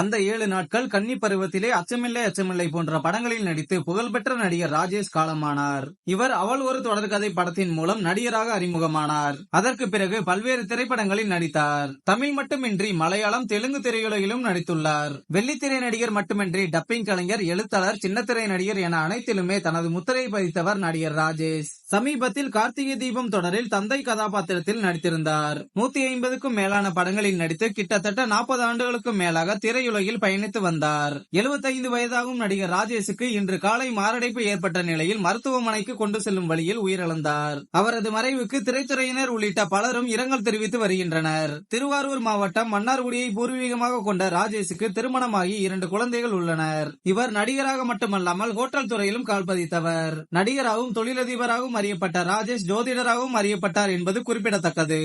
அந்த ஏழு நாட்கள் கன்னி பருவத்திலே அச்சமில்லை அச்சமில்லை போன்ற படங்களில் நடித்து புகழ்பெற்ற நடிகர் ராஜேஷ் காலமானார். இவர் அவள் ஒரு தொடர்கதை படத்தின் மூலம் நடிகராக அறிமுகமானார். அதற்கு பிறகு பல்வேறு திரைப்படங்களில் நடித்தார். தமிழ் மட்டுமின்றி மலையாளம் தெலுங்கு திரையுலகிலும் நடித்துள்ளார். வெள்ளித்திரை நடிகர் மட்டுமின்றி டப்பிங் கலைஞர் எழுத்தாளர் சின்னத்திரை நடிகர் என அனைத்திலுமே தனது முத்திரை பதித்தவர் நடிகர் ராஜேஷ். சமீபத்தில் கார்த்திகை தீபம் தொடரில் தந்தை கதாபாத்திரத்தில் நடித்திருந்தார். நூத்தி ஐம்பதுக்கும் மேலான படங்களில் நடித்து கிட்டத்தட்ட நாற்பது ஆண்டுகளுக்கும் மேலாக திரையுலகில் பயணித்து வந்தார். 75 வயதாகும் நடிகர் ராஜேஷுக்கு இன்று காலை மாரடைப்பு ஏற்பட்ட நிலையில் மருத்துவமனைக்கு கொண்டு செல்லும் வழியில் உயிரிழந்தார். அவரது மறைவுக்கு திரைத்துறையினர் உள்ளிட்ட பலரும் இரங்கல் தெரிவித்து வருகின்றனர். திருவாரூர் மாவட்டம் மன்னார்குடியை பூர்வீகமாக கொண்ட ராஜேஷுக்கு திருமணமாகி இரண்டு குழந்தைகள் உள்ளனர். இவர் நடிகராக மட்டுமல்லாமல் ஹோட்டல் துறையிலும் கால்பதித்தவர் நடிகராகவும் தொழிலதிபராகவும் அறியப்பட்ட ராஜேஷ் ஜோதிடராகவும் அறியப்பட்டார் என்பது குறிப்பிடத்தக்கது.